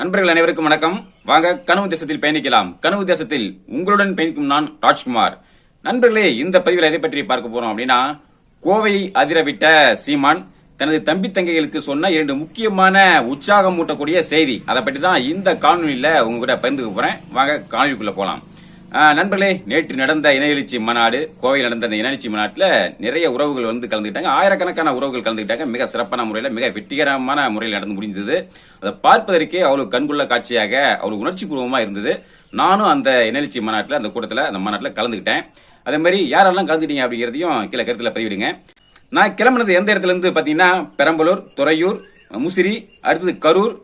நண்பர்கள் அனைவருக்கும் வணக்கம். வாங்க கனவு தேசத்தில் பயணிக்கலாம். கனவு தேசத்தில் உங்களுடன் பயணிக்கும் நான் ராஜ்குமார். நண்பர்களே இந்த பதிவில் எதை பற்றி பார்க்க போறோம் அப்படின்னா கோவையை அதிரவிட்ட சீமான் தனது தம்பி தங்கைகளுக்கு சொன்ன இரண்டு முக்கியமான உற்சாகம் மூட்டக்கூடிய செய்தி. அதை பற்றி தான் இந்த காணொலியில உங்க கூட பகிர்ந்துக்க போறேன். வாங்க காணொலிக்குள்ள போலாம். நண்பர்களே நேற்று நடந்த இணையெழுச்சி மாநாடு கோவையில் நடந்த இந்த இணையெழுச்சி மாநாட்டில் நிறைய உறவுகள் வந்து கலந்துக்கிட்டாங்க ஆயிரக்கணக்கான உறவுகள் கலந்துக்கிட்டாங்க மிக சிறப்பான முறையில் மிக வெற்றிகரமான முறையில் நடந்து முடிந்தது. அதை பார்ப்பதற்கே அவளுக்கு கண்குள்ள காட்சியாக அவளுக்கு உணர்ச்சி பூர்வமாக இருந்தது. நானும் அந்த இணையெழுச்சி மாநாட்டில் அந்த கூட்டத்தில் அந்த மாநாட்டில் கலந்துக்கிட்டேன் அதே மாதிரி யாரெல்லாம் கலந்துட்டீங்க அப்படிங்கிறதையும் கீழே கருத்தில் பதிவிடுங்க. நான் கிளம்புனது எந்த இடத்துல இருந்து பார்த்தீங்கன்னா பெரம்பலூர் துறையூர் முசிறி அடுத்தது கரூர்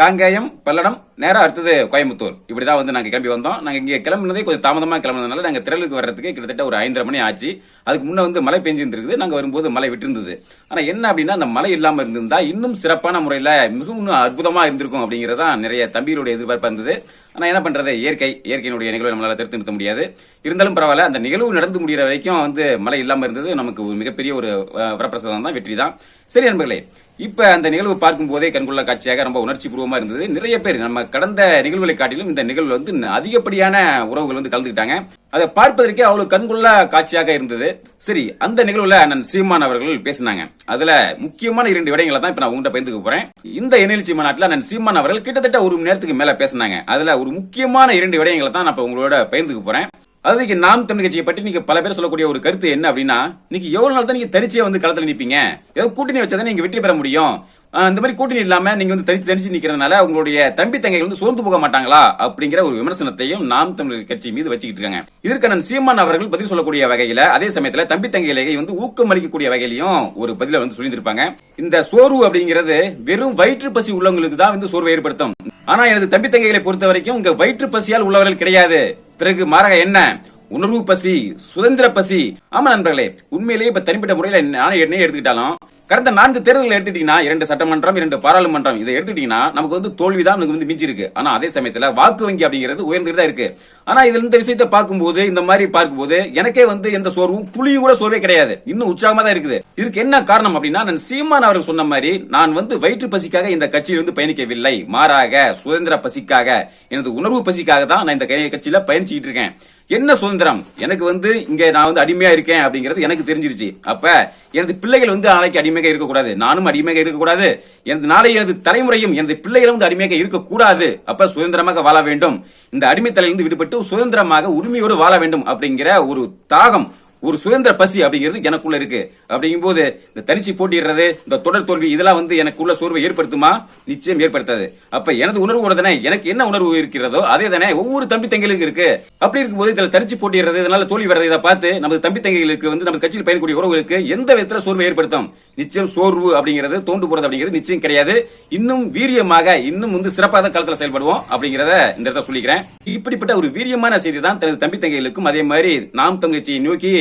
காங்கேயம் பல்லடம் நேரம் அடுத்தது கோயம்புத்தூர். இப்படிதான் வந்து நாங்கள் கிளம்பி வந்தோம். நாங்கள் இங்கே கிளம்புனதே கொஞ்சம் தாமதமா கிளம்புனதுனால நாங்கள் திரளுக்கு வர்றதுக்கு கிட்டத்தட்ட ஒரு ஐந்தரை மணி ஆச்சு. அதுக்கு முன்னே வந்து மழை பெஞ்சிருந்துருக்குது. நாங்கள் வரும்போது மழை விட்டுருந்தது. ஆனால் என்ன அப்படின்னா அந்த மழை இல்லாமல் இருந்திருந்தா இன்னும் சிறப்பான முறையில் மிகவும் இன்னும் இருந்திருக்கும் அப்படிங்கிறதான் நிறைய தம்பிகளுடைய எதிர்பார்ப்பு இருந்தது. ஆனால் என்ன பண்ணுறது இயற்கை இயற்கையினுடைய நிகழ்வு நம்மளால் தடுத்து நிறுத்த முடியாது. இருந்தாலும் பரவாயில்ல அந்த நிகழ்வு நடந்து முடிகிற வரைக்கும் வந்து மழை இல்லாமல் இருந்தது நமக்கு ஒரு மிகப்பெரிய ஒரு வரப்பிரசாதம் தான் வெற்றி தான். சரி நண்பர்களே இப்போ அந்த நிகழ்வு பார்க்கும் போதே கண்கொள்ள காட்சியாக ரொம்ப உணர்ச்சி பூர்வமாக இருந்தது. நிறைய பேர் நம்ம கடந்த நிகழ்வுகளை காட்டிலும் இந்த நிகழ்வு வந்து அதிகப்படியான உறவுகள் வந்து கலந்துக்கிட்டாங்க. அதை பார்ப்பதற்கே அவ்வளவு கண்கொள்ள காட்சியாக இருந்தது. சரி அந்த நிகழ்வுல அண்ணன் சீமான் அவர்கள் பேசினாங்க. அதுல முக்கியமான இரண்டு விடயங்களை தான் இப்ப நான் உங்கள்கிட்ட பகிர்ந்துக்க போறேன். இந்த இணையச்சி மாநாட்டில் அண்ணன் சீமான் அவர்கள் கிட்டத்தட்ட ஒரு மணி நேரத்துக்கு மேல பேசினாங்க. அதுல ஒரு முக்கியமான இரண்டு விடயங்களை தான் நான் இப்போ உங்களோட பகிர்ந்துக்க போறேன். அதுக்கு நாம் தமிழ் கட்சியை பற்றி நீங்க பல பேர் சொல்லக்கூடிய ஒரு கருத்து என்ன அப்படின்னா இன்னைக்கு எவ்வளவு நாள் தான் நீங்க தனிச்சே வந்து களத்தில் நிற்பீங்க ஏதோ கூட்டணி வச்சாதான் நீங்க வெற்றி பெற முடியும். இந்த மாதிரி கூட்டணி இல்லாம நீங்க வந்து தனித்து தரிச்சு நிக்கிறதுனால உங்களுடைய தம்பி தங்கைகள் வந்து சோர்ந்து போக மாட்டாங்களா? அப்படிங்கிற ஒரு விமர்சனத்தையும் நாம் தமிழர் கட்சி மீது வச்சுக்கிட்டு இருக்காங்க. இதற்கு நான் சீமான் அவர்கள் பதில் சொல்லக்கூடிய வகையில அதே சமயத்துல தம்பி தங்கைகளை வந்து ஊக்கம் அளிக்கக்கூடிய வகையிலையும் ஒரு பதில வந்து சொல்லியிருப்பாங்க இந்த சோர்வு அப்படிங்கிறது வெறும் வயிற்று பசி உள்ளவங்களுக்கு தான் வந்து சோர்வை ஏற்படுத்தும். ஆனா எனது தம்பி தங்கைகளை பொறுத்த வரைக்கும் உங்க வயிற்று பசியால் உள்ளவர்கள் கிடையாது. பிறகு மாறாக என்ன? உணர்வு பசி சுதந்திர பசி. ஆமா நண்பர்களே உண்மையிலேயே இப்ப தனிப்பட்ட முறையில நானே என்னையே எடுத்துக்கிட்டாலும் கடந்த நான்கு தேர்தல்கள் எடுத்துட்டீங்கன்னா இரண்டு சட்டமன்றம் இரண்டு பாராளுமன்றம் இதை எடுத்துட்டீங்கன்னா நமக்கு வந்து தோல்விதான் நமக்கு வந்து மிஞ்சி இருக்கு ஆனா அதே சமயத்துல வாக்கு வங்கி அப்படிங்கிறது உயர்ந்துட்டு தான் இருக்கு. ஆனா இதுல இந்த விஷயத்தை பார்க்கும்போது இந்த மாதிரி பார்க்கும்போது எனக்கே வந்து எந்த சோர்வும் புளியும் கூட சோர்வே கிடையாது. இன்னும் உற்சாகமா தான் இருக்குது. இதுக்கு என்ன காரணம் அப்படின்னா நான் சீமான் அவர்கள் சொன்ன மாதிரி நான் வந்து வயிற்று பசிக்காக இந்த கட்சியில் வந்து பயணிக்கவில்லை. மாறாக சுதந்திர பசிக்காக எனது உணர்வு பசிக்காக தான் நான் இந்த கட்சியில பயணிச்சுக்கிட்டு இருக்கேன். என்ன சுதந்திரம்? எனக்கு வந்து இங்க நான் வந்து அடிமையா இருக்கேன் அப்படிங்கிறது எனக்கு தெரிஞ்சிருச்சு. அப்ப எனது பிள்ளைகள் வந்து நாளைக்கு அடிமையாக இருக்கக்கூடாது. நானும் அடிமையாக இருக்கக்கூடாது. எனது நாளை எனது தலைமுறையும் எனது பிள்ளைகளும் வந்து அடிமையாக இருக்கக்கூடாது. அப்ப சுதந்திரமாக வாழ வேண்டும். இந்த அடிமைத்தலையிலிருந்து விடுபட்டு சுதந்திரமாக உரிமையோடு வாழ வேண்டும் அப்படிங்கிற ஒரு தாகம் ஒரு சுதந்திர பசி அப்படிங்கிறது எனக்குள்ள இருக்கு. அப்படிங்கும் போது இந்த தனிச்சு போட்டிடுறது இந்த தொடர் தோல்வி இதெல்லாம் வந்து எனக்குள்ள சோர்வை ஏற்படுத்துமா? நிச்சயம் ஏற்படுத்தாது. அப்ப எனது உணர்வு தானே எனக்கு என்ன உணர்வு இருக்கிறதோ அதே தானே ஒவ்வொரு தம்பி தங்கைகளுக்கு இருக்கு. அப்படி இருக்கும்போது இதுல தனிச்சு போட்டிடுறது இதனால தோல்வி வர்றது இதை பார்த்து நமது தம்பி தங்கைகளுக்கு வந்து நமது கட்சியில் பயணக்கூடிய உறவுகளுக்கு எந்த விதத்துல சோர்வை ஏற்படுத்தும்? நிச்சயம் சோர்வு அப்படிங்கிறது தோண்டு போறது அப்படிங்கிறது நிச்சயம் கிடையாது. இன்னும் வீரியமாக இன்னும் வந்து சிறப்பாக தான் காலத்தில் செயல்படுவோம் அப்படிங்கிறத இந்த இடத்த சொல்லிக்கிறேன். இப்படிப்பட்ட ஒரு வீரியமான செய்தி தான் தனது தம்பி தங்கைகளுக்கும் அதே மாதிரி நாம் தமிழ்ச்சியை நோக்கி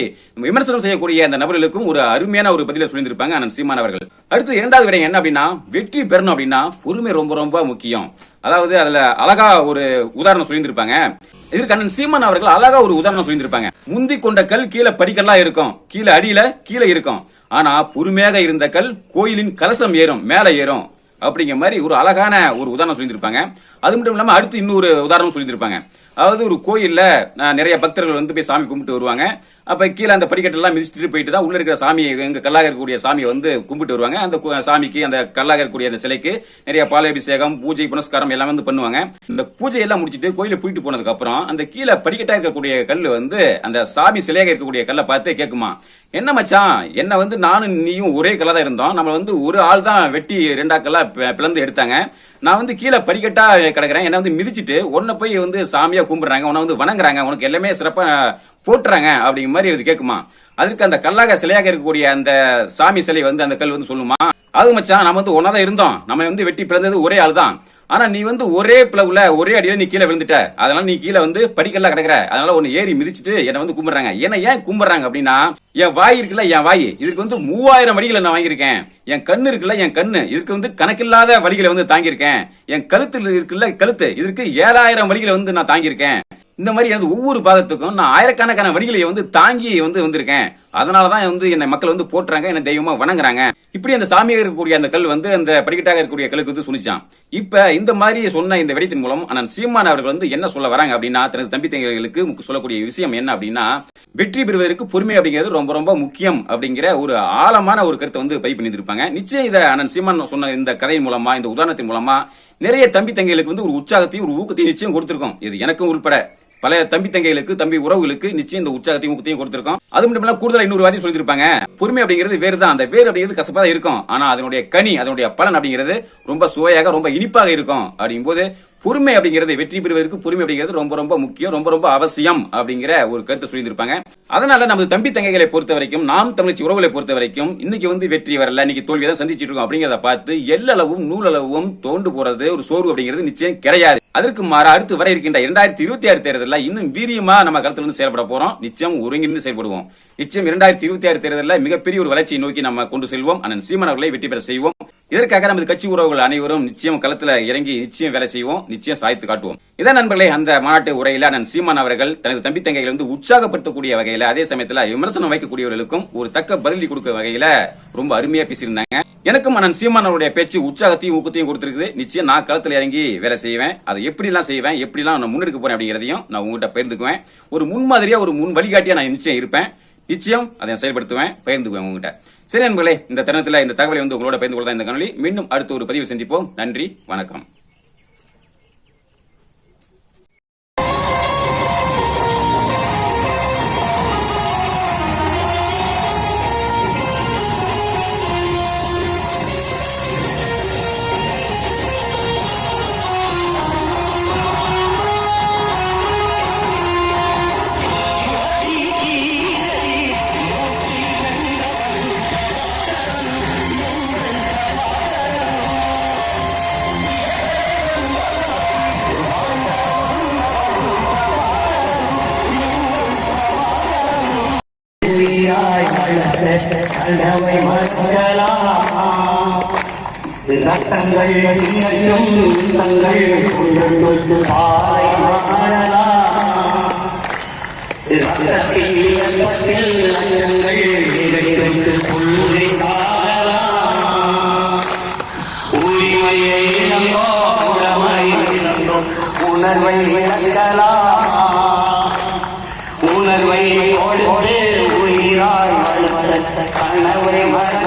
விமர்சனம் செய்யக்கூடிய அந்த நபர்களுக்கும் ஒரு அருமையான ஒரு பதிலை சொல்லியிருப்பாங்க அண்ணன் சீமான் அவர்கள். அடுத்து இரண்டாவது விடயம் என்ன அப்படின்னா வெற்றி பெறணும் அப்படின்னா பொறுமை ரொம்ப ரொம்ப முக்கியம். அதாவது அதுல அழகா ஒரு உதாரணம் சொல்லியிருப்பாங்க இதற்கு அண்ணன் சீமான் அவர்கள் அழகா ஒரு உதாரணம் சொல்லியிருப்பாங்க முந்தி கொண்ட கல் கீழே படிக்கல்லாம் இருக்கும். கீழே அடியில கீழே இருக்கும். ஆனா பொறுமையாக இருந்த கல் கோயிலின் கலசம் ஏறும் மேல ஏறும். அப்படிங்கிற மாதிரி ஒரு அழகான ஒரு உதாரணம் சொல்லியிருப்பாங்க அது மட்டும் இல்லாமல் அடுத்து இன்னொரு உதாரணம் சொல்லியிருப்பாங்க அதாவது ஒரு கோயிலில் நிறைய பக்தர்கள் வந்து போய் சாமி கும்பிட்டு வருவாங்க. அப்போ கீழே அந்த படிக்கட்டெல்லாம் மிதிச்சுட்டு போயிட்டு தான் உள்ளே இருக்கிற சாமியை எங்கள் கல்லாக இருக்கக்கூடிய சாமியை வந்து கும்பிட்டு வருவாங்க. அந்த சாமிக்கு அந்த கல்லாக இருக்கக்கூடிய அந்த சிலைக்கு நிறைய பாலாபிஷேகம் பூஜை புனஸ்காரம் எல்லாம் வந்து பண்ணுவாங்க. இந்த பூஜை எல்லாம் முடிச்சுட்டு கோயிலில் போயிட்டு போனதுக்கப்புறம் அந்த கீழே படிக்கட்டாக இருக்கக்கூடிய கல் வந்து அந்த சாமி சிலையாக இருக்கக்கூடிய கல்லை பார்த்து கேட்குமா என்ன மச்சான்? என்ன வந்து நானும் நீயும் ஒரே கல்லா தான் இருந்தோம். நம்ம வந்து ஒரு ஆள் தான் வெட்டி ரெண்டா கல்லா பிளந்து எடுத்தாங்க. நான் வந்து கீழே படிக்கட்டா கிடக்குறேன். என்ன வந்து மிதிச்சிட்டு உன்னை போய் வந்து சாமியா கும்பிடுறாங்க. உன்னை வந்து வணங்குறாங்க. உனக்கு எல்லாமே சிறப்பா போட்டுறாங்க அப்படிங்கிற மாதிரி இது கேட்குமா? அதற்கு அந்த கல்லாக சிலையாக இருக்கக்கூடிய அந்த சாமி சிலை வந்து அந்த கல் வந்து சொல்லுமா? அது மச்சான் நம்ம வந்து ஒன்னாதான் இருந்தோம். நம்ம வந்து வெட்டி பிறந்தது ஒரே ஆள் தான் ஆனா நீ வந்து ஒரே பிளவுல ஒரே அடியில நீ கீழே விழுந்துட்ட. அதனால நீ கீழே வந்து படிக்கல கிடக்குற. அதனால உன்னை ஏறி மிதிச்சிட்டு என்ன வந்து கும்பிடுறாங்க. என்ன ஏன் கும்பிடுறாங்க அப்படின்னா என் வாய் இருக்குல்ல என் வாய். இதுக்கு வந்து மூவாயிரம் வழிகளை நான் வாங்கியிருக்கேன். என் கண்ணு இருக்குல்ல என் கண்ணு. இதுக்கு வந்து கணக்கில்லாத வழிகளை வந்து தாங்கியிருக்கேன். என் கழுத்து இருக்குல்ல கழுத்து. இதற்கு ஏழாயிரம் வழிகளை வந்து நான் தாங்கியிருக்கேன். இந்த மாதிரி எனது ஒவ்வொரு பாதத்துக்கும் நான் ஆயிரக்கணக்கான வரிகளை வந்து தாங்கி வந்து வந்திருக்கேன். அதனாலதான் வந்து என்னை மக்கள் வந்து போட்டுறாங்க என்னை தெய்வமாக வணங்குறாங்க. இப்படி அந்த சாமியாக இருக்கக்கூடிய அந்த கல் வந்து அந்த படிக்கட்டாக இருக்கக்கூடிய கல்லுக்கு வந்து சுனிச்சான். இப்போ இந்த மாதிரி சொன்ன இந்த வெடித்தின் மூலம் ஆனால் சீமான் அவர்கள் வந்து என்ன சொல்ல வராங்க அப்படின்னா தனது தம்பி தங்கைகளுக்கு சொல்லக்கூடிய விஷயம் என்ன அப்படின்னா வெற்றி பெறுவதற்கு பொறுமை அப்படிங்கிறது ரொம்ப ரொம்ப முக்கியம் அப்படிங்கிற ஒரு ஆழமான ஒரு கருத்தை வந்து பதிவு பண்ணியிருப்பாங்க நிச்சயம் இதை அண்ணன் சீமான் சொன்ன இந்த கதையின் மூலமா இந்த உதாரணத்தின் மூலமா நிறைய தம்பி தங்கைகளுக்கு வந்து ஒரு உற்சாகத்தையும் ஒரு ஊக்கத்தையும் நிச்சயம் கொடுத்துருக்கோம். இது எனக்கும் உள்பட. பல தம்பி தங்கைகளுக்கு தம்பி உறவுகளுக்கு நிச்சயம் இந்த உற்சாகத்தையும் ஊக்கத்தையும் கொடுத்திருக்கோம். அது மட்டும் இல்லாம கூடுதல் இன்னொரு வாட்டி சொல்லியிருப்பாங்க. பொறுமை அப்படிங்கிறது வேறு தான் அந்த வேறு அப்படிங்கிறது கசப்பாக தான் இருக்கும். ஆனா அதனுடைய கனி அதனுடைய பலன் அப்படிங்கிறது ரொம்ப சுவையாக ரொம்ப இனிப்பாக இருக்கும். அப்படிங்கும்போது பொறுமை அப்படிங்கிறது வெற்றி பெறுவதற்கு பொறுமை அப்படிங்கிறது ரொம்ப ரொம்ப முக்கியம் ரொம்ப ரொம்ப அவசியம் அப்படிங்கிற ஒரு கருத்தை சொல்லியிருப்பாங்க அதனால நமது தம்பி தங்கைகளை பொறுத்த வரைக்கும் நாம் தமிழ்ச்சி உறவுகளை பொறுத்த வரைக்கும் இன்னைக்கு வந்து வெற்றி வரல இன்னைக்கு தோல்வியை தான் சந்திச்சிட்டு இருக்கோம் அப்படிங்கிறத பார்த்து எல்லளவும் நூலளவும் தோண்டு போறது ஒரு சோர்வு அப்படிங்கிறது நிச்சயம் கிடையாது. அதற்கு மாறா அடுத்து வர இருக்கின்ற இரண்டாயிரத்தி இருபத்தி ஆறு தேர்தலில் இன்னும் வீரியமா நம்ம களத்துல இருந்து செயல்பட போறோம். நிச்சயம் ஒருங்கிணைந்து செயல்படுவோம். நிச்சயம் இரண்டாயிரத்தி இருபத்தி ஆறு தேர்தலில் மிகப்பெரிய ஒரு வளர்ச்சியை நோக்கி நம்ம கொண்டு செல்வோம். அண்ணன் சீமன் அவர்களை வெற்றி பெற செய்வோம். இதற்காக நமது கட்சி உறவுகள் அனைவரும் நிச்சயம் களத்துல இறங்கி நிச்சயம் வேலை செய்வோம். நிச்சயம் சாய்த்து காட்டுவோம். இதான் நண்பர்களே அந்த மாநாட்டு உரையில அண்ணன் சீமான் அவர்கள் தனது தம்பி தங்கைகளை வந்து உற்சாகப்படுத்தக்கூடிய வகையில அதே சமயத்தில் விமர்சனம் வைக்கக்கூடியவர்களுக்கும் ஒரு தக்க பதிலடி கொடுக்க வகையில ரொம்ப அருமையா பேசியிருந்தாங்க. எனக்கும் அண்ணன் சீமான் அவருடைய பேச்சு உற்சாகத்தையும் ஊக்கத்தையும் கொடுத்துருக்குது. நிச்சயம் நான் களத்தில் இறங்கி வேலை செய்வேன். அதை எப்படிலாம் செய்வேன்? எப்படிலாம் நான் முன்னெடுக்க போறேன் அப்படிங்கிறதையும் நான் உங்ககிட்ட பகிர்ந்துக்குவேன். ஒரு முன்மாதிரியா ஒரு முன் வழிகாட்டியா நான் நிச்சயம் இருப்பேன். நிச்சயம் அதை செயல்படுத்துவேன் பகிர்ந்துக்குவேன் உங்ககிட்ட. சரி நண்பர்களே இந்த தருணத்தில் இந்த தகவலை வந்து உங்களோட பகிர்ந்து கொள்ளதான் இந்த கணொலி மீண்டும் அடுத்த ஒரு பதிவு சந்திப்போம். நன்றி வணக்கம். வளர்த்த கனவை மறக்கலாமா ரத்தங்கள் சிங்கம் தங்கள் கொண்டு பாலை மாறலாம் ரத்தத்தில் இயக்கத்தில் லட்சங்கள் நிகழ்ந்து உரிமையை உடமை உணர்வை விளக்கலாம் உணர்வை கொடுத்து உயிராய் வளர்த்த கனவை மற